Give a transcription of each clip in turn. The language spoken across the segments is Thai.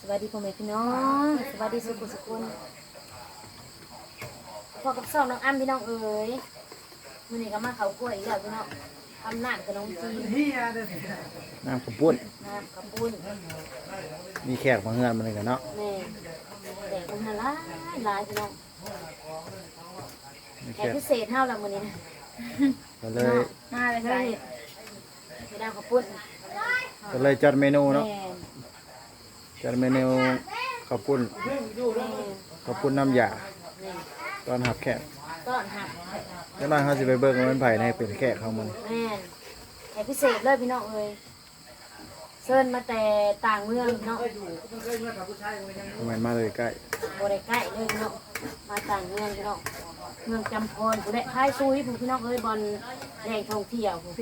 สวัสดีพ่อแม่พี่น้องสวัสดีสุขุสุขุนพอกับสองน้องอ้ำพี่น้องเอ๋ยมื้อนี้ก็มาเขากล้วยอีกแล้วพี่น้องทำน้ำกับน้องจีนน้ำข้าวปุ้นน้ำกับปุ้นมีแขกมาเฮือนมาเลยกันเนาะแม่แต่คนหาหลายหลายพี่น้องมีแขแขกกพิเศษเท่าละมื้อนี้นะก็เลยมาเลยใส่พี่น้ำกับปุ้นก็เลยจัดเมนูแม่เนาะ จัดเมนูข้าวปุ้นแม่ข้าวปุ้นน้ำยาแม่ตอนหับแขกต้อนหักจังนั้นเขาสิไปเบิ่งว่ามันไผ่ในเป็นแขกเขามันแม่แขกพิเศษเลยพี่น้องเอ๋ยเชิญมาแต่ต่างเมืองพี่น้องทำไมมาเลยใกล้บริใกล้เลยพี่น้องมาต่างเมืองพี่น้องเมืองจำพรผู้ได้ท้ายซุยผู้พี่น้องเอ้ยบอลแหล่งท่องเที่ยวผู้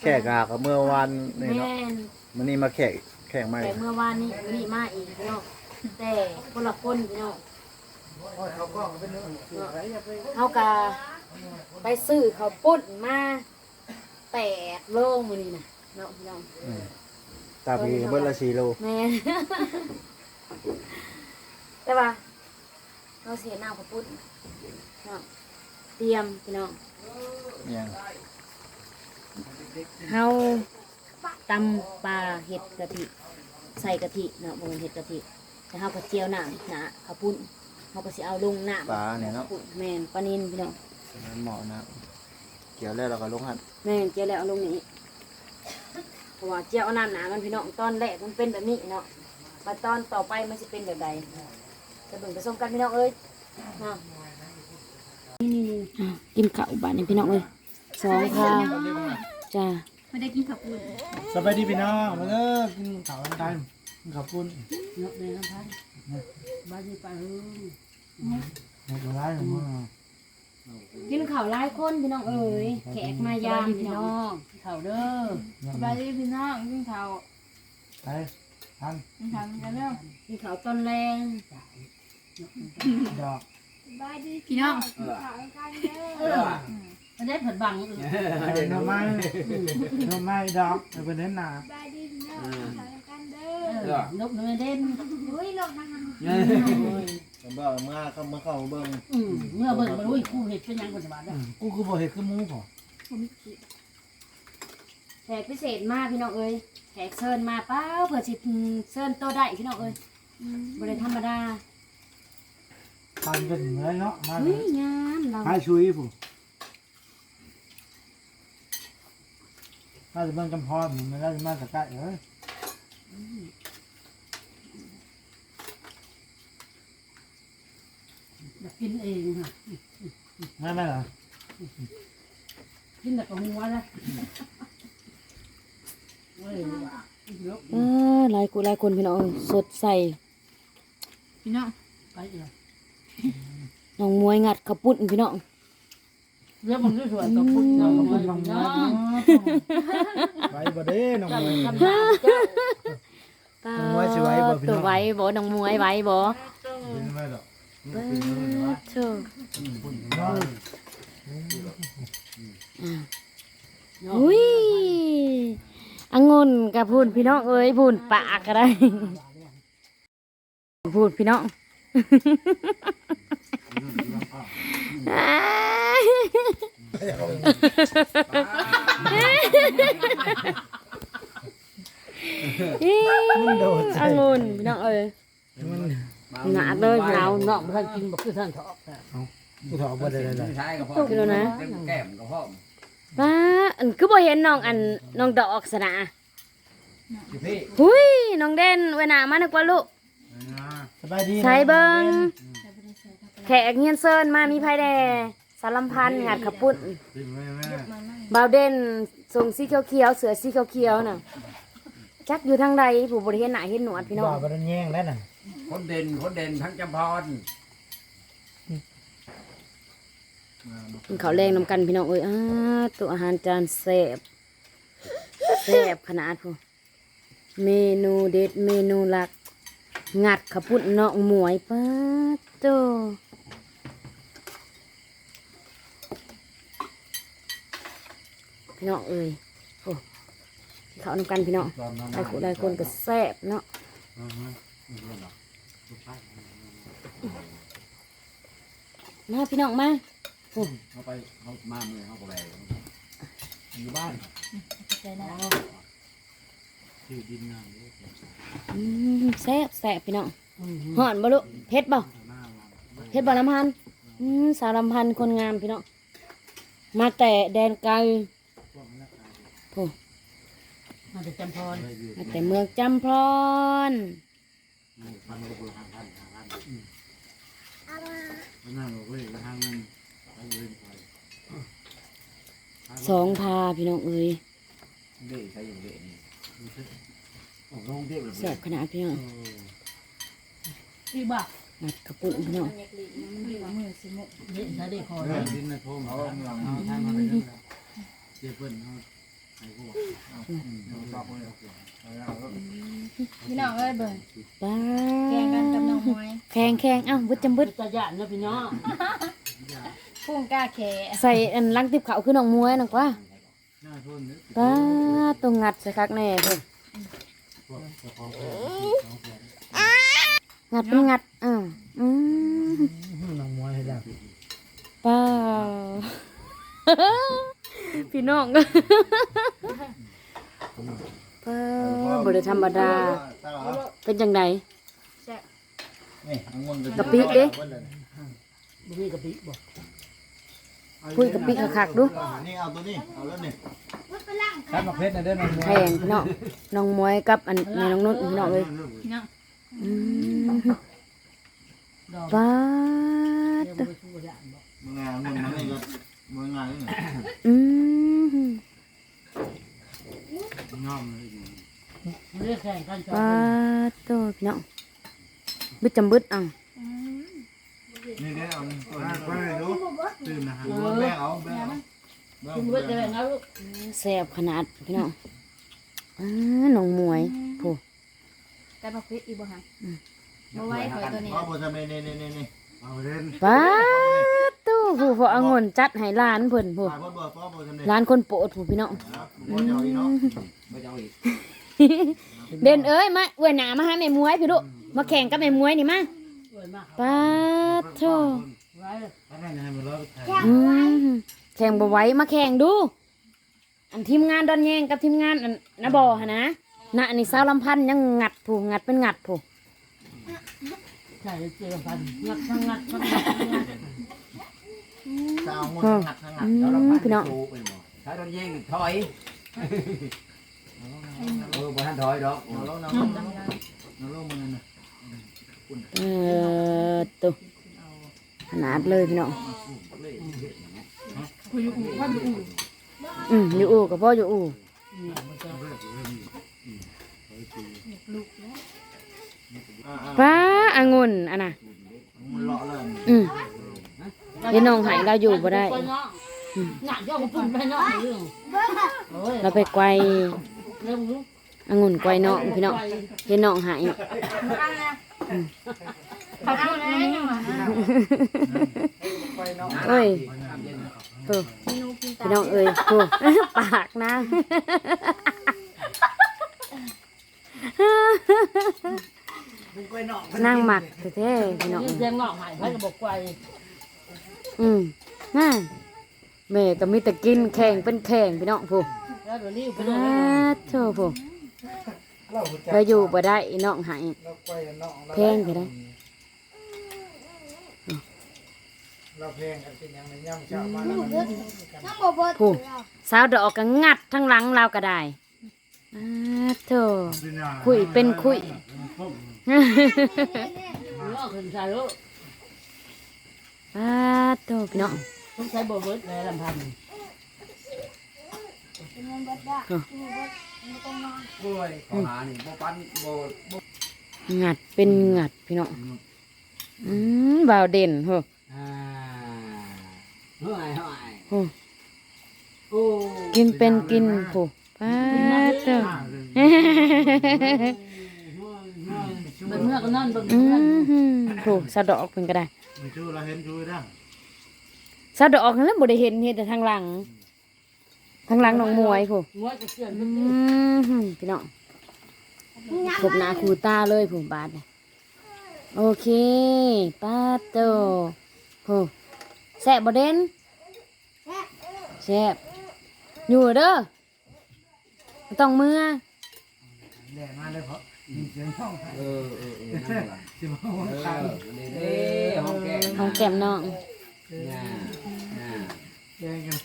แขกกากับเมื่อวานนี่แม่เนาะนมันนี่มาแขก แขกใหม่แต่เมื่อวานนี้นี่มาอีกพี่น้องแต่คนละคนพี่น้องเขากะไปซื้อเขาวปุ้นมาแปดโลมือนี่นะเนาะพี่น้องอืมตาพีเบิ้ลละสี่โลแม่น แต่ว่าเราเสียหน้าเขาวปุ้นเนาะเตรียมพี่น้อง ยังเฮา ตำปลาเห็ดกะทิใส่กะทิเนาะบ่แม่นเห็ดกะทิแต่เฮาก็เจียวน้ำนะข้าวปุ้นเฮาก็สิเอาลงน้ำปลาเนี่ยเนาะแม่นปลานินพี่น้องมันเหมาะนะเกี่ยวแล้วเราก็ลงหันแม่นเจียวแล้วเอาลงนี้เพราะว่าเจียวเอาน้ำหนามันพี่น้องตอนแรกมันเป็นแบบนี้เนาะมาตอนต่อไปมันสิเป็นแบบใดจะเบิ่งไปส้มกันพี่น้องเอ้ยเนาะนี่ๆอะกินข้าวบ้านนี่พี่น้องเอ้ยสองค่ะจ้า ไม่ได้กินขับปุ่นสบายดีพี่น้องมาเลิกกินข้าวกันกินข้าวปุ้นเนาะเลยครับบ้านนี้ไปเอ้ยเด็กร้ายของมึงกินข้าวหลายคนพี่น้องเอ๋ยแขกมายามพี่น้องข้าวเด้อสบายดีพี่น้องกินข้าวไปทันกินข้าวกันเร็วกินข้าวตอนแรงดอกพี่น้องมัน ได้ผัดบังอื่นหน่อไม้หน่อไม้ดอกเอาไปเน้นหนานกเนื้อเด่นผมบอกเมื่อเขาเมื่อเข้าเบิ่งอืมเมื่อเบิ่งมาอุ้ยคู่เห็ดเป็นหยังคนสบายอืมกูคือบ่เห็ดคือหมูขอแขกพิเศษมากพี่น้องเอ้ยแขกเชิญมาเป้าเผื่อสิเชิญโตได้พี่น้องเอ้ยบริธรรมดาปันเป็นเลยเนาะมาเลเฮ้ยยงามเราหายชุยผู้ ถ้าจะเบิ่งกำพอมันไม่ได้มาใกล้ๆเอ้ยกินเองค่ะไม่ไม่เหรอกินแบบหัวละหลายคนหลายคนพี่น้องสดใสพี่น้องน้องมวยงัดกระปุ้นพี่น้อง เรื่องมันสวยๆกับปุ้นเราก็ลองมาไปบ่เด้น้องมวยทำได้เจ้าน้องมวยสิไหวบ่พี่น้อง ตัวไหวบ่น้องมวยไหวบ่เป็นไม่หรอกเบ้อเธอน้องอุ้ยองุ่นกับพูนพี่น้องเอ้ยพูนปากก็ได้พูนพี่น้องอ้า ยอิ๊วองุ่นพี่น้องเอ้ยมันหนาเลยหนาวเนาะบ่ทันกินบ่คือท่านเถาะกูถอดบ่ได้เลยใช่กับพ่อกินแล้วนะเต็มแก้มกับพ่อป้าอันคือบ่เห็นน้องอันน้องดอกสนะอยู่พี่หุยน้องเด่นเวหนามานึกว่าลูกสบายดีใช้เบิงแขกเงียนเซินมามีไผแด สารลำพันธ์งัดขับปุ้นบาวเด่นส่งสีเขียวๆเสือสีเขียวๆน่ะจักอยู่ทางใดผู้บริเห็นหน้าเห็นหนวดพี่น้องบ่บ่ได้แย่งแล้วน่ะคนเด่นคนเด่นทั้งจำพรกินข้าวแรงนำกันพี่น้องเอ้ยอ้าตัวอาหารจานแซ่บแซ่บขนาดผู้เมนูเด็ดเมนูหลัก งัดขับปุ้นน้องหมวยป้าดโต พี่น้องเอ้ยโอ้กินข้าวนำกันพี่น้องหลายคนหลายคนก็แซ่บเนาะมาพี่น้องมาเขาไปเขามาเมื่อเขาก็ไปอยู่บ้านใจนะที่ดินน้อืมแซ่บแซ่บพี่น้องหอนบ่ลูกเผ็ดบ่เผ็ดบ่ลำพันธ์อืมสาวลำพันธ์คนงามพี่น้องมาแต่แดนไกล โอ้มาจะจำพรมาแต่เมืองจำพรพันกว่าพันพันพันพันนั่นบอกเลยทางเงินไปเงินไปสองพาพี่น้องเอ้ยเด็กใช้อย่างเด็กนี่ออกโรงเทียบเลยแซ่บขนาดพี่น้องพี่บ้ามัดกระปุกพี่น้องมือสิมุเย็นซะได้พอเรื่องดินในโพงเขาเอาทางมาเลยนั่นแหละเจ็บเพิ่นเขาให้ พี่น้องเอ้ยเบิ่งป้าแกงกันกับน้องมวยแข่งแข่งอ้าวบึดจำบึดตะยานนะพี่น้องพุ่งกล้าแขใส่อันลังติบเขาคือน้องมวยนะกว่าหน้าทุนเนี่ยป้าตรงงัดใส่คักแน่เพิ่อนงัดเป็นงัดอ่าอืมน้องมวยให้ได้ป้า พี่น้องป้าบริธรรมดา เป็นจังไดกะปิเด้มีกะปิบ่คุยกับปีคักๆดูนี่เอาตัวนี้เอาแล้วนี่ใช้มะเพชรนะเด้อน้องมวยแข่งพี่น้องน้องมวยกับอันแม่น้องนุ่นพี่น้องเลยพี่น้องอืมป้าดมึงงานมึงมันนี่ก็มึงงานนี่อืม น้อมเลยป้าดโตพี่น้องบึดจำบึดอะนี่ได้เอาตัวไปนี้ไปดูตื่นนะฮะแบ่งเอาแบ่เอาแบ่งเอาแซ่บขนาดพี่น้องอ่าน้องมวยโผกันมาพิษอีบ่ฮะบ่ไว้ข่อยตัวนี้เอาบททำนี่นี่นี่นี่นี่เอาเล่นป้า ดโตผู้อเอาเงินจัดให้ร้านเพิ่นผู้ถ่ายพ่อบ่ทำนี่ร้านคนโปรดผู้พี่น้องบทเดียวอีเนาะไม่ต้องอีเด่นเอ้ยมาเว้ยหนามาหาแม่มวยพี่ลูกมาแข่งกับแม่มวยนี่มาป้าโธ่แทแข่งบ่ไหว้มาแข่งดู อันทีมงานดอนแยงกับทีมงานอันนะบ่หนนะนะอันนี้สาวลำพันยังงัดผู้งัดเป็นงัดผู้จะเอางุนหักทาง หัอืกมพี่น้องสู้ไปหมดใช้โดนยิงถอยเออบ่ทันถอยดอกเอาแล้วน้ำมันน้ำลงมือนะเออตุขนาดเลยพี่น้องคุยอยู่อู่ว่าอยู่อู่อืมอยู่อู่กับพ่ออยู่อู่ป้าอางุ่นอันน่ะมันเลาะเลยอืม เดี๋ยวน้องใหายเราอยู่บ่ได้หนักย่อมพุ่นไปเนาะเรื่องเราไปไกวเรื่องรู้องุ่นไกวน้องพี่น้องเห็นน้องหายผักเอาแล้วยังมาเอ้ยโอ้พี่น้องเอ้ยโอ้ปากนางนางหมักแท้ๆพี่น้องเสียงงอกหายไผก็บอกไกว อืมน่าแม่ก็มีแต่กินแข่งเป็นแข่งพี่น้องผู้แล้วเดี๋ยวรีบไปอ้าเลยโธ่ผู้เราอยู่บ่ได้อีน้องหาย เราไปน้องแพงไปได้ เราเพลงกันเป็นยังไงย่ำเจ้ามาผู้สาวดอกก็งัดทั้งหลังเราก็ได้อ้าโธ่คุยเป็นคุยงอกขึ้นใส่ลูก อ้าโธ่พี่น้องต้องใช้บ่เบิดในลำพันโอ้ยขอหานี่บ่ปันบ่บ่งัดเป็นงัดพี่น้องอืมบ่าวเด่นเหรออ่าเฮ้ยเฮ้ยโอ้โอ้กินเป็นกินผู้ป้าโธ่เบิ่งเมื่อก็นอนเบิ่งอืเมื่อมผู้สะดอกเพิ่นก็ได้ ไม่ชูเราเห็นชูได้สะดอกนั้นบ่ได้เห็นเห็นแต่ทางหลัง ทางหลังน้องมวยผู้มวยก็เสียนอืมพี่น้องขบหน้าคูตาเลยผู้บาดเนี่ยโอเคป้าโตโหแซ่บบ่เด่นแซ่บอยู่เด้อบ่ต้องมือแดดมาเลยเพราะมี เสียงห้องเออเออเออนั่นแหละสิมาห้องเอข้างอนี่เด้ห้องแกงของแก้มน้องน่าน่าแดงกัน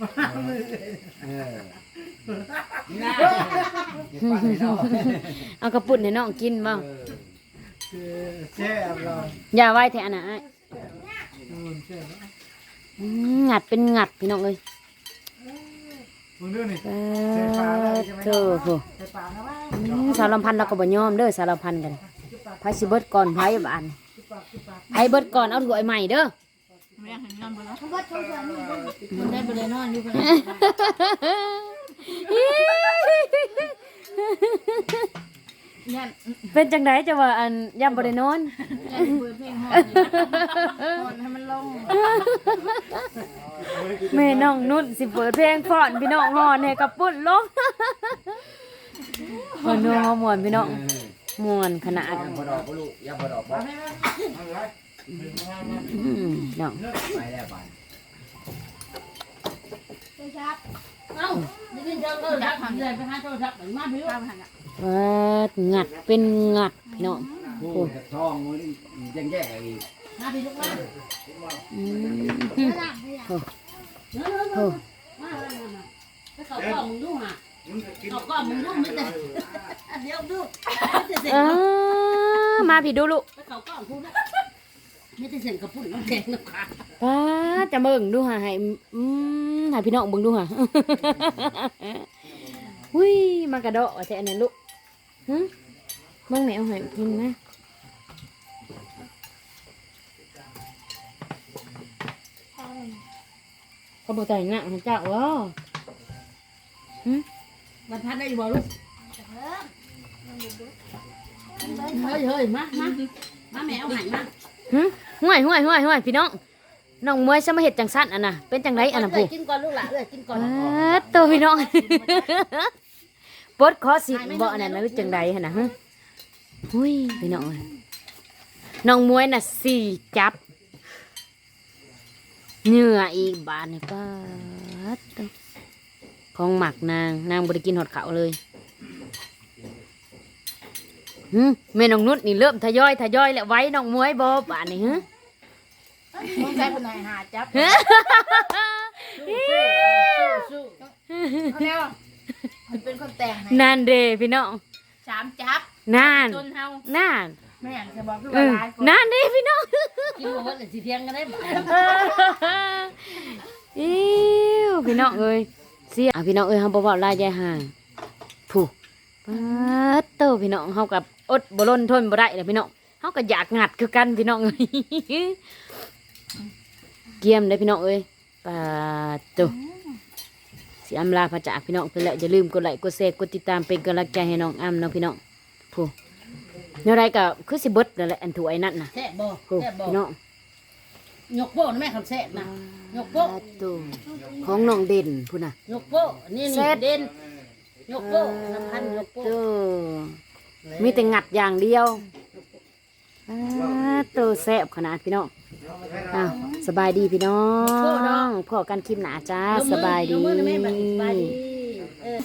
มาเลยเออน่าเก็บปากให้เราเอากระปุ่นให้น้องกินบ่เออแช่เราอย่าไว้แท้อันน่ะอ้ายแช่บอืมงัดเป็นงัดพี่น้องเอ้ย มึงดูนี่ป้าโตโหใส่ปากนะว่าอืมสารพันเราก็บ่ยอมเด้อสารพันกันไผสิเบิดก่อนไผบานไผเบิดก่อนเอาถ้วยใหม่เด้อไม่อยากเห็นนอนบนแล้วมันได้ไปเลยนอนอยู่คน ยันเป็นจังไดจะว่าอันย่ำบ่ได้นอนยันเปิดเพลงฮอนฮอนให้มันลงแม่น้องนุ่นสิเปิดเพลงฟ้อนพี่น้องฮอนให้กับปุ้นลงฮอนนัวฮอม่วนพี่น้องม่วนขนาดอย่าบ่ดอกบ่ลูกอย่าบ่ดอกบ่อืมน้องไปแล้วบานเอ้าได้ยินเจ้าเออดักหันเลยไปหาโทรศัพท์เหมือนมาพี่ว่าหันอะ วัดงัดเป็นงัดพี่น้องโอ้ยทองมันยังแย่อีกมาพี่ลูกมาอืมเนื้อเนื้อโอ้มาเลยมาถ้าเขากล้องมึงดูฮะเขากล้องมึงดูไม่แต่เดี๋ยวดูไม่แต่เสร็จเออมาพี่ดูลูกถ้าเขากล้องพูดนะไม่แต่เสร็จกระปุ่นน้ำแข็งน้ำขาป้าจะเบิ่งดูหาให้อืมให้พี่น้องเบิ่งดูหาหุ้ยมากระโดดแต่อันนั้นลูก หึมึงแมวให้กินนะเขาบอกแต่งหน้าของเจ้าวะบรรทัดได้อยู่บ่ลูกเฮ้ยเฮ้ยมามามาแมวหันมาหึห่วยห่วยห่วยห่วยพี่น้องน้องมวยจะมาเห็ดจังสั้นอันน่ะเป็นจังไรอันน่ะเลผู้ยกินก่อนลูกหล่ะเลยกินก่อนเออตัวพี่น้อง ปลดคอสิบ่อันนั้นนะหรือจังไรหั่นน่ะฮะหุ้ยพี่น้องเอ้ยน้องมวยน่ะสี่จับเหงื่ออีกบาทนี่ป้าดเด้อของหมักนางนางบริกินหอดเขาวเลยหึแม่น้องนุชนี่เริ่มทยอยทยอยแล้วไว้น้องมวยบ่บาทนี่ฮะมึงใช้เป็นนายหาจับสู้เอาแล้วมัน เป็นคนแต่งให้นั่นเด้พี่น้องสามจับนั่นจนเฮานั่นแม่จะบอกคือเอว่าอหลายคนนั่นเด้พี่น้องกินหมดเลยสิเที่ยงกันได้บ่อิ้วพี่น้องเอ้ยเสียอะพี่น้องเอ้ยเฮาบ่เว้าลายยายห่างผู้ปัดโตพี่น้องเฮากับอดบ่ล้นทนบ่ได้แล้วพี่น้องเฮาก็อยากงัดคือกันพี่น้องเอ้ยเกียมเลยพี่น้องเอ้ยปัดโต สิอำลาพระจากพี่น้องเพิ่นแหละอย่าลืมกดไลค์กดแชร์กดติดตามเป็นกำลังใจให้น้องอ้ำเนาะพี่น้องผู้แนวใดก็คือสิเบิดนั่นแหละอันถูกไอ้นั่นน่ะแซ่บบ่ผู้แซ่บบ่พี่น้องยกโป้นะแม่คำแซ่บนะยกโป้ตัวของน้องเด่นพุ่นน่ะยกโป้นี่แซ่นี่บเด่นยกโป้น้ำพันยกโป้ตัวมีแต่งัดอย่างเดียวอ่าตัวแซ่บขนาดพี่น้อง อ้าวสบายดีพี่น้องพ่อกันคลิปหนาจ้าสบายดียกมือนะแม่บัดสบายดีเออ